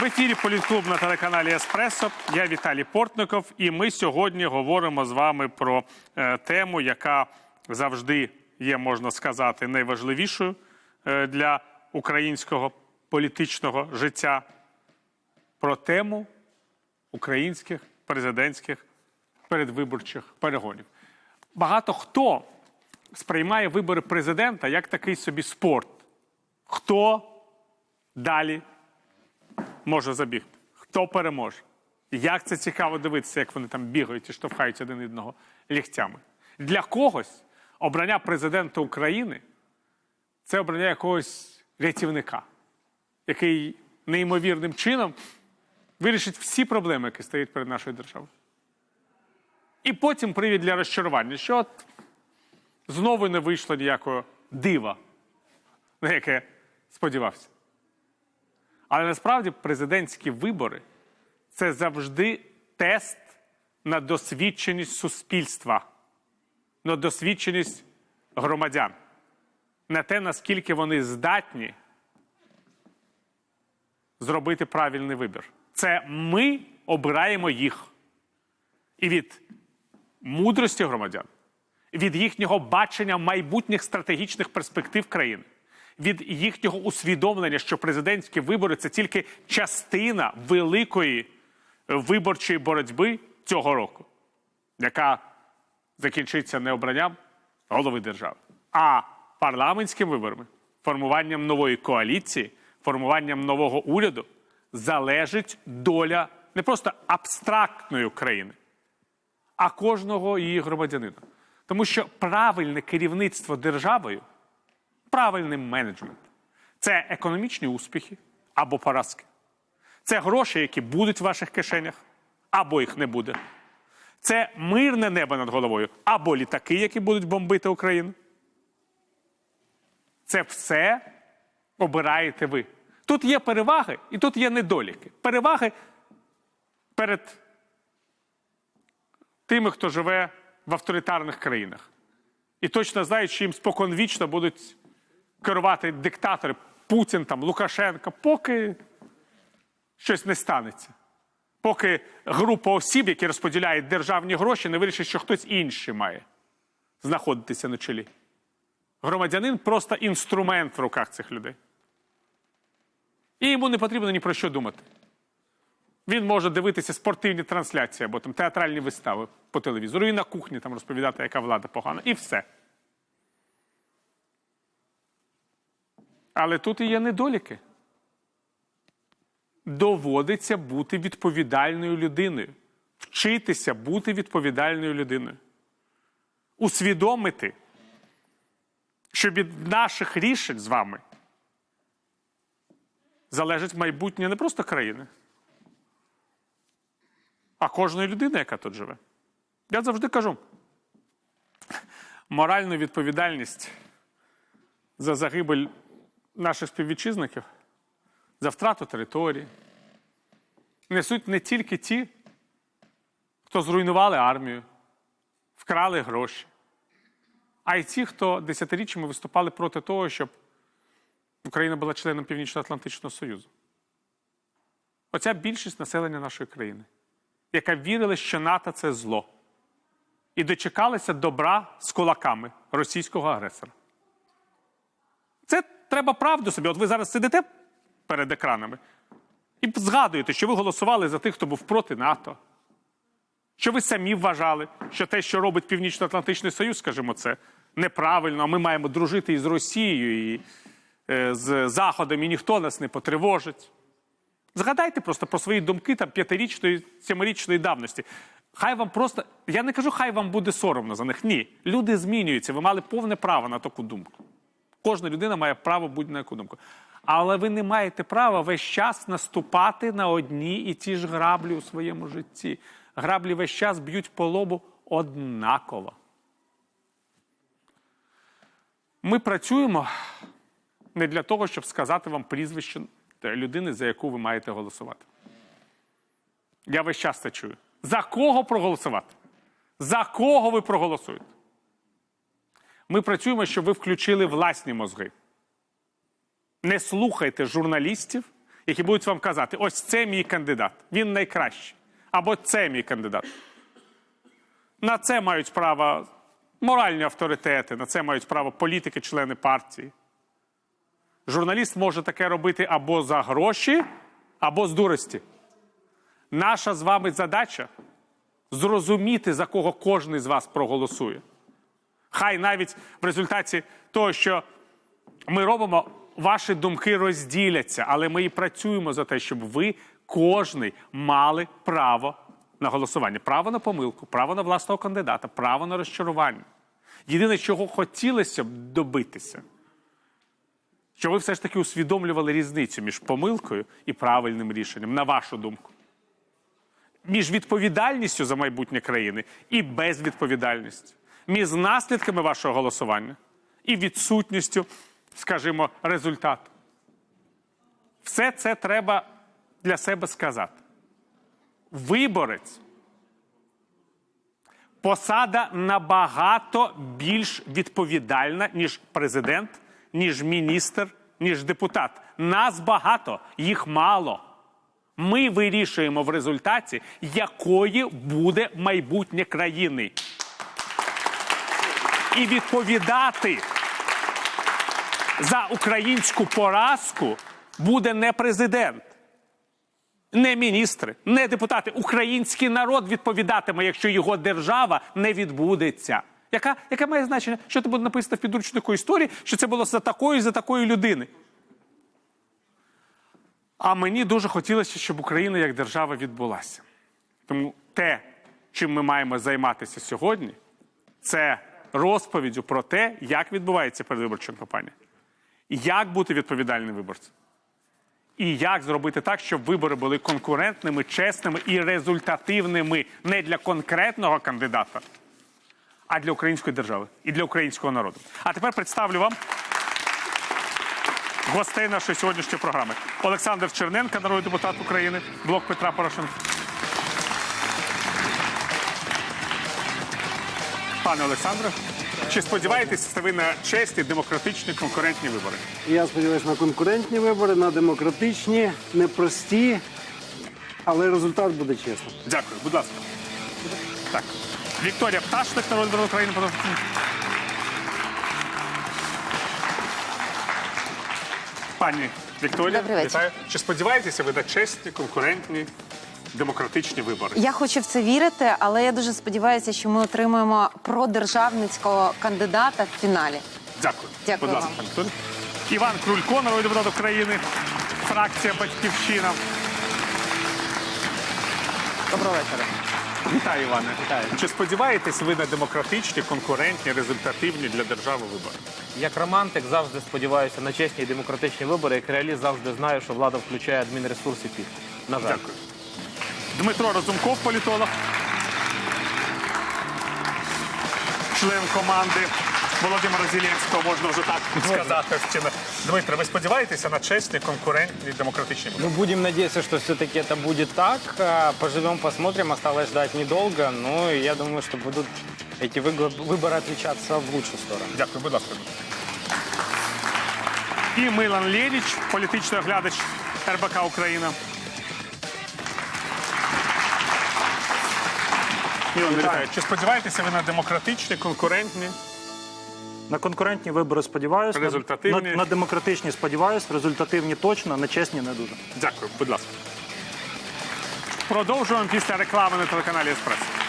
В ефірі Політклуб на телеканалі Еспресо. Я Віталій Портников, і ми сьогодні говоримо з вами про е, тему, яка завжди є, можна сказати, найважливішою е, для українського політичного життя. Про тему українських президентських передвиборчих перегонів. Багато хто сприймає вибори президента як такий собі спорт. Хто далі може забігти? Хто переможе? Як це цікаво дивитися, як вони там бігають і штовхають один одного лігтями. Для когось обрання президента України це обрання якогось рятівника, який неймовірним чином вирішить всі проблеми, які стоять перед нашою державою. І потім привід для розчарування, що от знову не вийшло ніякого дива, на яке сподівався. Але насправді президентські вибори це завжди тест на досвідченість суспільства, на досвідченість громадян, на те, наскільки вони здатні зробити правильний вибір. Це ми обираємо їх. І від мудрості громадян, від їхнього бачення майбутніх стратегічних перспектив країни, від їхнього усвідомлення, що президентські вибори це тільки частина великої виборчої боротьби цього року, яка закінчиться не обранням голови держави, а парламентськими виборами, формуванням нової коаліції, формуванням нового уряду залежить доля не просто абстрактної країни, а кожного її громадянина. Тому що правильне керівництво державою, правильний менеджмент це економічні успіхи або поразки. Це гроші, які будуть в ваших кишенях, або їх не буде. Це мирне небо над головою, або літаки, які будуть бомбити Україну. Це все обираєте ви. Тут є переваги і тут є недоліки. Переваги перед тими, хто живе в авторитарних країнах. І точно знають, що їм споконвічно будуть керувати диктатори Путін, там, Лукашенко, поки щось не станеться. Поки група осіб, які розподіляють державні гроші, не вирішить, що хтось інший має знаходитися на чолі. Громадянин просто інструмент в руках цих людей. І йому не потрібно ні про що думати. Він може дивитися спортивні трансляції або там театральні вистави по телевізору і на кухні там розповідати, яка влада погана. І все. Але тут і є недоліки. Доводиться бути відповідальною людиною, вчитися бути відповідальною людиною, усвідомити, що від наших рішень з вами залежить майбутнє не просто країни, а кожної людини, яка тут живе. Я завжди кажу: моральну відповідальність за загибель наших співвітчизників, за втрату території несуть не тільки ті, хто зруйнували армію, вкрали гроші, а й ті, хто десятиріччями виступали проти того, щоб Україна була членом Північно-Атлантичного Союзу. Оця більшість населення нашої країни, яка вірила, що НАТО це зло, і дочекалися добра з кулаками російського агресора. Це треба правду собі. От ви зараз сидите перед екранами і згадуєте, що ви голосували за тих, хто був проти НАТО. Що ви самі вважали, що те, що робить Північно-Атлантичний Союз, скажімо, це неправильно, а ми маємо дружити із Росією і е, з Заходом, і ніхто нас не потривожить. Згадайте просто про свої думки там п'ятирічної, сімирічної давності. Хай вам просто. Я не кажу, хай вам буде соромно за них. Ні. Люди змінюються, ви мали повне право на таку думку. Кожна людина має право будь-на яку думку. Але ви не маєте права весь час наступати на одні і ті ж граблі у своєму житті. Граблі весь час б'ють по лобу однаково. Ми працюємо не для того, щоб сказати вам прізвище людини, за яку ви маєте голосувати. Я весь час це чую. За кого проголосувати? За кого ви проголосуєте? Ми працюємо, щоб ви включили власні мозги. Не слухайте журналістів, які будуть вам казати: ось це мій кандидат, він найкращий. Або це мій кандидат. На це мають право моральні авторитети, на це мають право політики, члени партії. Журналіст може таке робити або за гроші, або з дурості. Наша з вами задача зрозуміти, за кого кожен з вас проголосує. Хай навіть в результаті того, що ми робимо, ваші думки розділяться, але ми і працюємо за те, щоб ви, кожний, мали право на голосування, право на помилку, право на власного кандидата, право на розчарування. Єдине, чого хотілося б добитися, що ви все ж таки усвідомлювали різницю між помилкою і правильним рішенням, на вашу думку. Між відповідальністю за майбутнє країни і безвідповідальністю, між наслідками вашого голосування і відсутністю, скажімо, результату. Все це треба для себе сказати. Виборець посада набагато більш відповідальна, ніж президент, ніж міністр, ніж депутат. Нас багато, їх мало. Ми вирішуємо в результаті, якою буде майбутнє країни. І відповідати за українську поразку буде не президент, не міністри, не депутати. Український народ відповідатиме, якщо його держава не відбудеться. Яка, яке має значення, що це буде написано в підручнику історії, що це було за такої, за такої людини? А мені дуже хотілося, щоб Україна як держава відбулася. Тому те, чим ми маємо займатися сьогодні, це розповіддю про те, як відбувається передвиборча кампанія, як бути відповідальним виборцем, і як зробити так, щоб вибори були конкурентними, чесними і результативними не для конкретного кандидата, а для української держави і для українського народу. А тепер представлю вам гостей нашої сьогоднішньої програми. Олександр Черненко, народний депутат України, блок Петра Порошенка. Пане Олександре, чи сподіваєтеся ви на чесні, демократичні, конкурентні вибори? Я сподіваюся на конкурентні вибори, на демократичні, непрості, але результат буде чесним. Дякую, будь ласка. Так. Вікторія Пташник, народний депутат України. будь ласка. Пані Вікторія, вітаю. Чи сподіваєтеся ви на чесні, конкурентні, демократичні вибори? Я хочу в це вірити, але я дуже сподіваюся, що ми отримаємо продержавницького кандидата в фіналі. Дякую. Дякую Будь ласка, вам. Іван Крулько, народний депутат України, фракція Батьківщина. Доброго вечора. Вітаю, Іване. Вітаю. Чи сподіваєтесь ви на демократичні, конкурентні, результативні для держави вибори? Як романтик завжди сподіваюся на чесні і демократичні вибори, як реаліст завжди знаю, що влада включає адмінресурси під. На жаль. Дякую. Дмитро Розумков, політолог, член команди Володимира Зеленського, можна вже так сказати. Чи не- Дмитро, ви сподіваєтеся на чесні, конкурентні, демократичні вибори? Ну, будем надеяться, что все-таки это будет так. А, Поживем, посмотрим. Осталось ждать недолго. Ну, и я думаю, что будут эти выго- выборы отличаться в лучшую сторону. Дякую, будь ласка. Дмитро. І Милан Лєніч, політичний оглядач РБК Україна. Вітаю. Чи сподіваєтеся ви на демократичні, конкурентні? На конкурентні вибори сподіваюся. Результативні. На, на демократичні сподіваюся, результативні точно, на чесні не дуже. Дякую, будь ласка. Продовжуємо після реклами на телеканалі Еспресо.